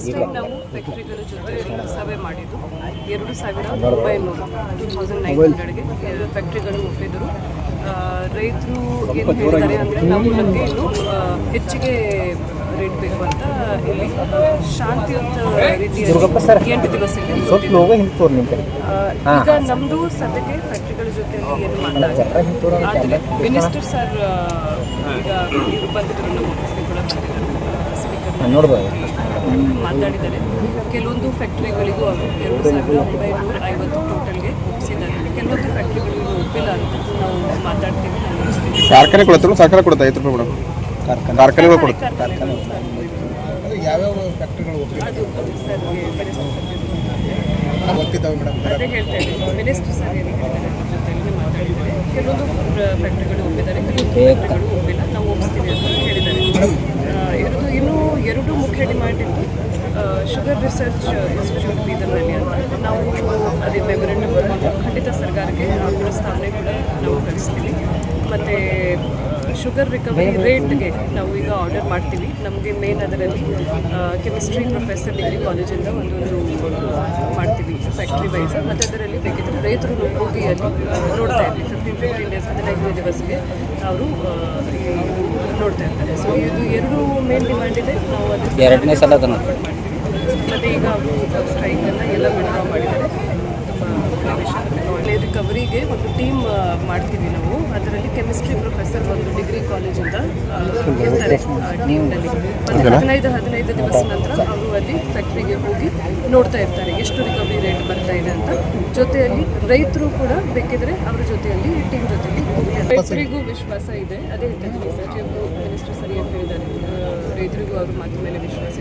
Last time ನಾವು ಫ್ಯಾಕ್ಟ್ರಿಗಳ ಜೊತೆ ಸಭೆ ಮಾಡಿದ್ದು. ಎರಡು ಸಾವಿರ ಒಂಬೈನೂರು ಟೂ ತೌಸಂಡ್ ನೈನ್ ಹಂಡ್ರೆಡ್ಗೆ ಫ್ಯಾಕ್ಟ್ರಿಗಳು ಒಪ್ಪಿದ್ರು ರೈತರು ಏನು ಹೇಳಿದ್ದಾರೆ ಅಂದರೆ ನಮ್ಮ ಇನ್ನು ಹೆಚ್ಚಿಗೆ ರೇಟ್ ಬೇಕು ಅಂತ ಇಲ್ಲಿ ಶಾಂತಿಯುತ ರೀತಿಯಲ್ಲಿ ಎಂಟು ದಿವಸಕ್ಕೆ ಈಗ ನಮ್ಮದು ಸದ್ಯಕ್ಕೆ ಫ್ಯಾಕ್ಟ್ರಿಗಳ ಜೊತೆಯಲ್ಲಿ ಏನು ಮಾತಾಡ್ತಾರೆ ಆದರೆ ಮಿನಿಸ್ಟರ್ ಸರ್ ಈಗ ಇವರು ಬಂದಿದ್ರು ನಮ್ಮ ಆಫೀಸ್ಗೆ ಕೂಡ ಸ್ಪೀಕರ್ ನೋಡ್ಬೋದು. ಮಾತಾಡಿದ್ದಾರೆ. ಕೆಲವೊಂದು ಫ್ಯಾಕ್ಟ್ರಿಗಳಿಗೂ ಅವರು ಎರಡು ಸಾವಿರದ ಒಂಬೈನೂರ ಐವತ್ತು ಟೋಟಲ್ಗೆ ಒಪ್ಪಿಸಿದ್ದಾರೆ. ಕೆಲವೊಂದು ಫ್ಯಾಕ್ಟ್ರಿಗಳಿಗೂ ಒಪ್ಪಿಲ್ಲ ಅಂತ ನಾವು ಮಾತಾಡ್ತೀವಿ. ಕಾರ್ಖಾನೆ ಕೊಡುತ್ತೆ ಸರ್ಕಾರ ಕೊಡುತ್ತೆ ಐದು ರೂಪಾಯಿ ಮೇಡಮ್? ಕಾರ್ಖಾನೆಗಳು ಕೊಡುತ್ತೆ? ಕಾರ್ಖಾನೆ ಯಾವ್ಯಾವ ಫ್ಯಾಕ್ಟ್ರಿಗಳು ಒಪ್ಪಿದ್ದಾವೆ ಮೇಡಮ್. ಅದೇ ಹೇಳ್ತಾ ಇದ್ದೀನಿ. ಮಿನಿಸ್ಟರ್ ಸರ್ ಏನು ಹೇಳಿದ್ದಾರೆ ಅದ್ರ ಜೊತೆಯಲ್ಲಿ ಮಾತಾಡಿದ್ದಾರೆ. ಕೆಲವೊಂದು ಫ್ಯಾಕ್ಟ್ರಿಗಳು ಒಪ್ಪಿದ್ದಾರೆ ಕೆಲವೊಂದು ಫ್ಯಾಕ್ಟ್ರಿಗಳು ಒಪ್ಪಿಲ್ಲ. ನಾವು ಒಪ್ಪಿಸ್ತೀವಿ ಅಂತ ಹೇಳಿದ್ದಾರೆ. ಎರಡು ಮುಖ್ಯ ಡಿಮ್ಯಾಂಡ್ ಇತ್ತು. ಶುಗರ್ ರಿಸರ್ಚ್ ಇನ್ಸ್ಟಿಟ್ಯೂಟ್ ಬೀದರ್ನಲ್ಲಿ ಅಂತ. ನಾವು ಅದೇ ಮೆಮೊರೆಂಡಮ್ ಖಂಡಿತ ಸರ್ಕಾರಕ್ಕೆ ಪ್ರಸ್ತಾವನೆ ಕೂಡ ನಾವು ಕಳಿಸ್ತೀವಿ. ಮತ್ತು ಶುಗರ್ ರಿಕವರಿ ರೇಟ್ಗೆ ನಾವು ಈಗ ಆರ್ಡರ್ ಮಾಡ್ತೀವಿ. ನಮಗೆ ಮೇನ್ ಅದರಲ್ಲಿ ಕೆಮಿಸ್ಟ್ರಿ ಪ್ರೊಫೆಸರ್ ಡಿಗ್ರಿ ಕಾಲೇಜಿಂದ ಒಂದೊಂದು ಮಾಡ್ತೀವಿ ಫ್ಯಾಕ್ಟ್ರಿ ವೈಸ್. ಮತ್ತು ಅದರಲ್ಲಿ ಬೇಕಿದ್ದರೆ ರೈತರು ಹೋಗಿ ಅಲ್ಲಿ ನೋಡ್ತಾ ಇರ್ತೀವಿ. ಫಿಫ್ಟೀನ್ ಫಿಫ್ಟೀನ್ ಡೇಸ್ ಹದಿನೈದು ದಿವಸಕ್ಕೆ ಅವರು ನೋಡ್ತಾ ಇರ್ತಾರೆ. ಸೊ ಇದು ಎರಡು ಮೇನ್ ಡಿಮ್ಯಾಂಡ್ ಇದೆ. ನಾವು ಅದು ಎರಡನೇ ಸಲ ಅದನ್ನು. ಮತ್ತು ಈಗ ಅವರು ಸ್ಟ್ರೈಕನ್ನು ಎಲ್ಲ ವಿಡ್ರಾ ಮಾಡಿದ್ದಾರೆ. ಒಳ್ಳೆಯ ರಿಕವರಿಗೆ ಒಂದು ಟೀಮ್ ಮಾಡ್ತೀವಿ ನಾವು. ಅದರಲ್ಲಿ ಕೆಮಿಸ್ಟ್ರಿ ಪ್ರೊಫೆಸರ್ ಒಂದು ಡಿಗ್ರಿ ಕಾಲೇಜಿಂದ ಅಂತ ಇರ್ತಾರೆ ಟೀಮ್ನಲ್ಲಿ ಒಂದು ಹದಿನೈದು ಹದಿನೈದು ದಿವಸ ನಂತರ ಅವರು ಅಲ್ಲಿ ಫ್ಯಾಕ್ಟ್ರಿಗೆ ಹೋಗಿ ನೋಡ್ತಾ ಇರ್ತಾರೆ ಎಷ್ಟು ರಿಕವರಿ ರೇಟ್ ಬರ್ತಾ ಇದೆ ಅಂತ. ಜೊತೆಯಲ್ಲಿ ರೈತರು ಕೂಡ ಬೇಕಿದ್ರೆ ಅವ್ರ ಜೊತೆಯಲ್ಲಿ ಟೀಮ್ ಜೊತೆಯಲ್ಲಿ ರೈತರಿಗೂ ವಿಶ್ವಾಸ ಇದೆ. ಅದೇ ಇದ್ದೀನಿ ಸಚಿವರು ಮಿನಿಸ್ಟರ್ ಸರಿಯಾಗಿ ಹೇಳಿದ್ದಾರೆ. ರೈತರಿಗೂ ಅವ್ರ ಮಾತು ಮೇಲೆ ವಿಶ್ವಾಸ